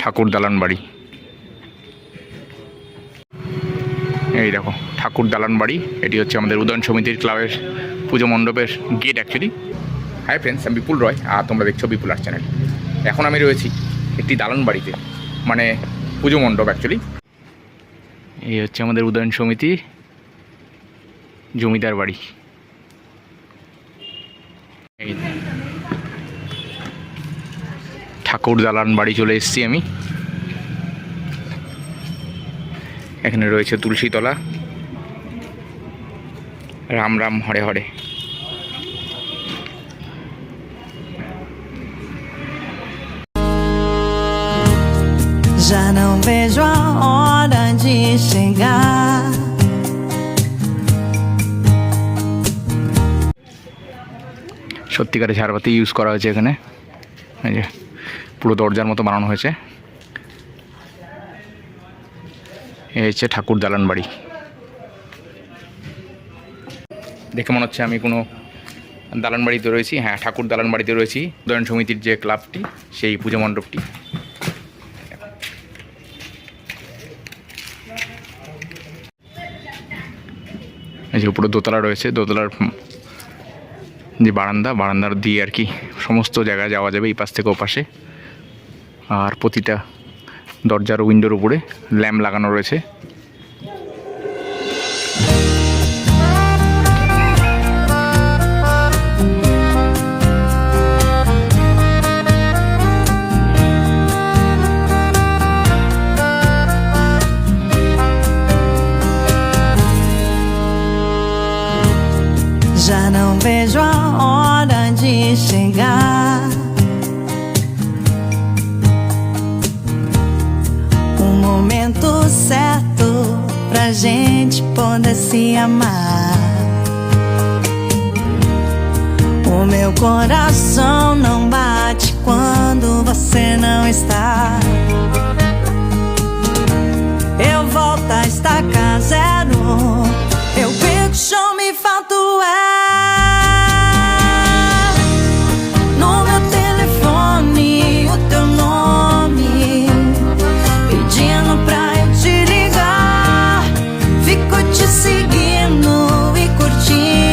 ঠাকুর দালান বাড়ি। এই দেখো, ঠাকুর দালান বাড়ি। এটি হচ্ছে আমাদের উদয়ন সমিতির ক্লাবের পুজো মণ্ডপের গেট অ্যাকচুয়ালি হাই ফ্রেন্ডস আমি বিপুল রয় আর তোমরা দেখছ বিপুল আর্ট চ্যানেল এখন আমি রয়েছি একটি দালান বাড়িতে মানে পুজো মণ্ডপ অ্যাকচুয়ালি এই হচ্ছে আমাদের উদয়ন সমিতি জমিদার বাড়ি। ঠাকুর দালান বাড়ি চলে এসেছি আমি। এখানে রয়েছে তুলসীতলা। Ram Ram Hare Hare. Já não vejo a hora de chegar. সত্যিকারে ঝাড়বাতি ইউজ করা হয়েছে এখানে। এই যে। পুরো দরজার মতো বানানো হয়েছে। এই হচ্ছে ঠাকুর দালান বাড়ি। দেখে মনে হচ্ছে আমি কোনো দালান বাড়িতে রয়েছি। হ্যাঁ ঠাকুর দালান বাড়িতে রয়েছি। উদয়ন সমিতির যে ক্লাবটি, সেই পুজো মণ্ডপটি। এই যে উপরে দোতলা রয়েছে, দোতলার যে বারান্দা, বারান্দার দিয়ে আর কি সমস্ত জায়গায় যাওয়া যাবে এই পাশ থেকে ও পাশে আর প্রতিটা দরজার উইন্ডোর উপরে ল্যাম্প লাগানো রয়েছে Já não vejo a hora de chegar. Momento certo pra gente poder se amar. O meu coração